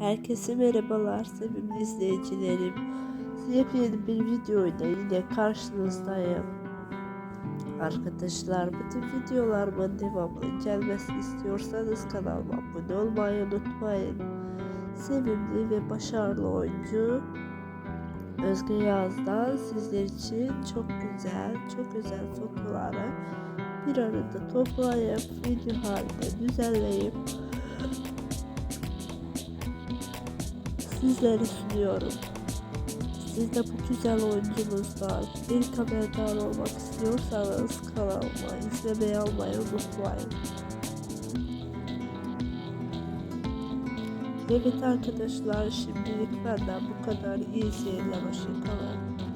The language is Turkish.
Herkese merhabalar sevimli izleyicilerim. Yepyeni bir videoyla yine karşınızdayım. Arkadaşlar bu tip videolarımın devamlı gelmesini istiyorsanız kanalıma abone olmayı unutmayın. Sevimli ve başarılı oyuncu Özge Yaz'dan sizler için çok güzel, çok özel fotoğrafları bir arada toplayıp video halinde düzenleyip sizlere sunuyorum. Siz de bu güzel oyuncumuzdan bir haberdar olmak istiyorsanız kanalıma izlemeyi almayı unutmayın. Evet arkadaşlar şimdilik benden bu kadar iyi seyirler hoşçakalın.